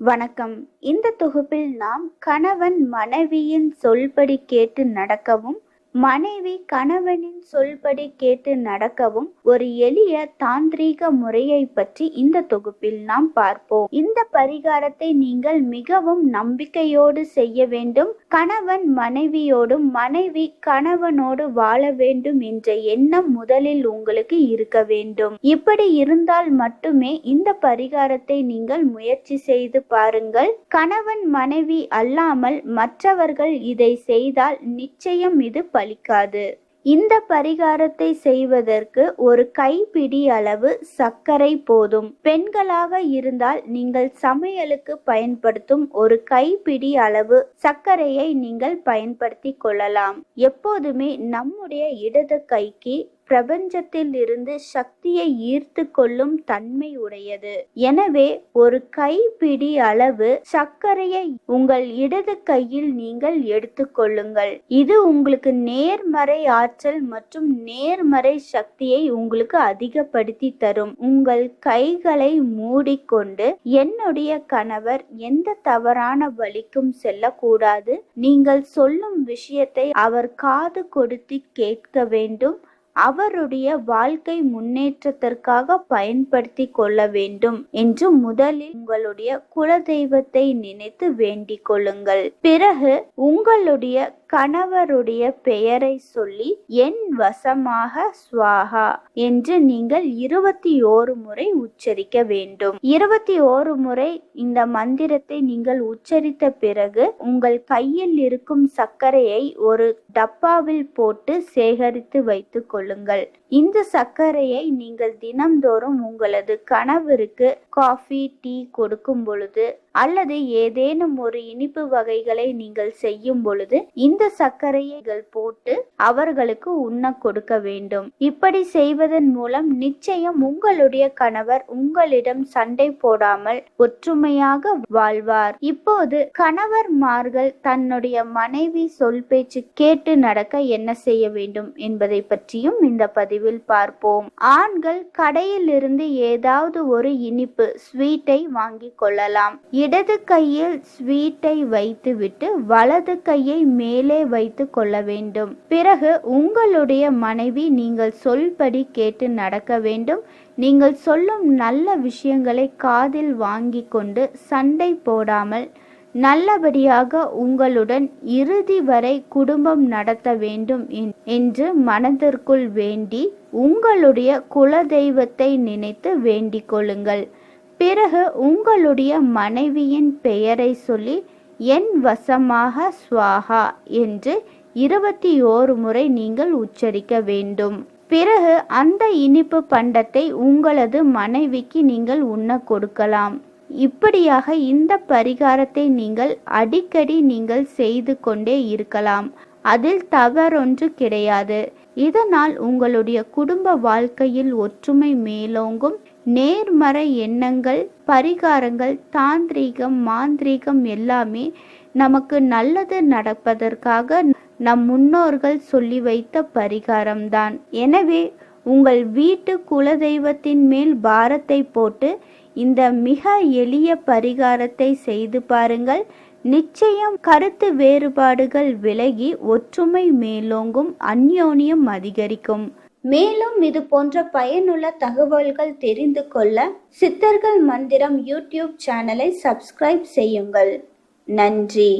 வணக்கம். இந்த தொகுப்பில் நாம் கணவன் மனைவியின் சொல்படி கேட்டு நடக்கவும் மனைவி கணவனின் சொல்படி கேட்டு நடக்கவும் ஒரு எளிய தாந்திரீக முறையை பற்றி இந்த தொகுப்பில் நாம் பார்ப்போம். இந்த பரிகாரத்தை நீங்கள் மிகவும் நம்பிக்கையோடு செய்ய வேண்டும். கணவன் மனைவியோடும் மனைவி கணவனோடு வாழ வேண்டும் என்ற எண்ணம் முதலில் உங்களுக்கு இருக்க வேண்டும். இப்படி இருந்தால் மட்டுமே இந்த பரிகாரத்தை நீங்கள் முயற்சி செய்து பாருங்கள். கணவன் மனைவி அல்லாமல் மற்றவர்கள் இதை செய்தால் நிச்சயம் இது அளிக்காது. இந்த பரிகாரத்தை செய்வதற்கு ஒரு கைப்பிடி அளவு சர்க்கரை போதும். பெண்களாக இருந்தால் நீங்கள் சமையலுக்கு பயன்படுத்தும் ஒரு கைப்பிடி அளவு சர்க்கரையை நீங்கள் பயன்படுத்தி கொள்ளலாம். எப்போதுமே நம்முடைய இடது கைக்கு பிரபஞ்சத்தில் இருந்து சக்தியை ஈர்த்து கொள்ளும் தன்மை உடையது. எனவே ஒரு கைப்பிடி அளவு சர்க்கரையை உங்கள் இடது கையில் நீங்கள் எடுத்துக்கொள்ளுங்கள் இது உங்களுக்கு நேர்மறை ஆற்றல் மற்றும் நேர்மறை சக்தியை உங்களுக்கு அதிகப்படுத்தி தரும். உங்கள் கைகளை மூடிக்கொண்டு என்னுடைய கணவர் எந்த தவறான வழிக்கும் செல்லக்கூடாது. நீங்கள் சொல்லும் விஷயத்தை அவர் காது கொடுத்து கேட்க வேண்டும். அவருடைய வாழ்க்கை முன்னேற்றத்திற்காக பயன்படுத்தி கொள்ள வேண்டும் என்று முதலில் உங்களுடைய குலதெய்வத்தை நினைத்து வேண்டிக் கொள்ளுங்கள். பிறகு உங்களுடைய கணவருடைய பெயரை சொல்லி என் வசமாக சுவாகா என்று நீங்கள் இருபத்தி ஓரு முறை உச்சரிக்க வேண்டும். இருபத்தி ஓரு முறை இந்த மந்திரத்தை நீங்கள் உச்சரித்த பிறகு உங்கள் கையில் இருக்கும் சர்க்கரையை ஒரு டப்பாவில் போட்டு சேகரித்து வைத்துக் கொள்ளுங்கள். இந்த சர்க்கரையை நீங்கள் தினம்தோறும் உங்களது கணவருக்கு காஃபி டீ கொடுக்கும் பொழுது அல்லது ஏதேனும் ஒரு இனிப்பு வகைகளை நீங்கள் செய்யும் பொழுது இந்த சர்க்கரையை போட்டு அவர்களுக்கு உண்ண கொடுக்க வேண்டும். இப்படி செய்வதன் மூலம் நிச்சயம் உங்களுடைய கணவர் உங்களிடம் சண்டை போடாமல் ஒற்றுமையாக வாழ்வார். இப்போது கணவர்மார்கள் தன்னுடைய மனைவி சொல் பேச்சு கேட்டு நடக்க என்ன செய்ய வேண்டும் என்பதை பற்றியும் இந்த பதிவில் பார்ப்போம். ஆண்கள் கடையில் இருந்து ஏதாவது ஒரு இனிப்பு ஸ்வீட்டை வாங்கிக் கொள்ளலாம். இடது கையில் ஸ்வீட்டை வைத்துவிட்டு வலது கையை மேலே வைத்து கொள்ள வேண்டும். பிறகு உங்களுடைய மனைவி நீங்கள் சொல்படி கேட்டு நடக்க வேண்டும். நீங்கள் சொல்லும் நல்ல விஷயங்களை காதில் வாங்கி கொண்டு சண்டை போடாமல் நல்லபடியாக உங்களுடன் இறுதி வரை குடும்பம் நடத்த வேண்டும் என்று மனதிற்குள் வேண்டி உங்களுடைய குலதெய்வத்தை நினைத்து வேண்டிக் கொள்ளுங்கள். பிறகு உங்களுடைய மனைவியின் பெயரை சொல்லி என் வசமாக ஸ்வாகா என்று இருபத்தி ஓரு முறை நீங்கள் உச்சரிக்க வேண்டும். பிறகு அந்த இனிப்பு பண்டத்தை உங்களது மனைவிக்கு நீங்கள் உண்ண கொடுக்கலாம். இப்படியாக இந்த பரிகாரத்தை நீங்கள் அடிக்கடி நீங்கள் செய்து கொண்டே இருக்கலாம். அதில் தவறொன்று கிடையாது. இதனால் உங்களுடைய குடும்ப வாழ்க்கையில் ஒற்றுமை மேலோங்கும் நேர்மறை எண்ணங்கள் பரிகாரங்கள் தாந்திரீகம் மாந்திரீகம் எல்லாமே நமக்கு நல்லது நடப்பதற்காக நம் முன்னோர்கள் சொல்லி வைத்த பரிகாரம்தான். எனவே உங்கள் வீட்டு குலதெய்வத்தின் மேல் பாரத்தை போட்டு இந்த மிக எளிய பரிகாரத்தை செய்து பாருங்கள். நிச்சயம் கருத்து வேறுபாடுகள் விலகி ஒற்றுமை மேலோங்கும் அந்யோன்யம் அதிகரிக்கும். மேலும் இது போன்ற பயனுள்ள தகவல்கள் தெரிந்து கொள்ள சித்தர்கள் மந்திரம் யூடியூப் சேனலை சப்ஸ்கிரைப் செய்யுங்கள். நன்றி.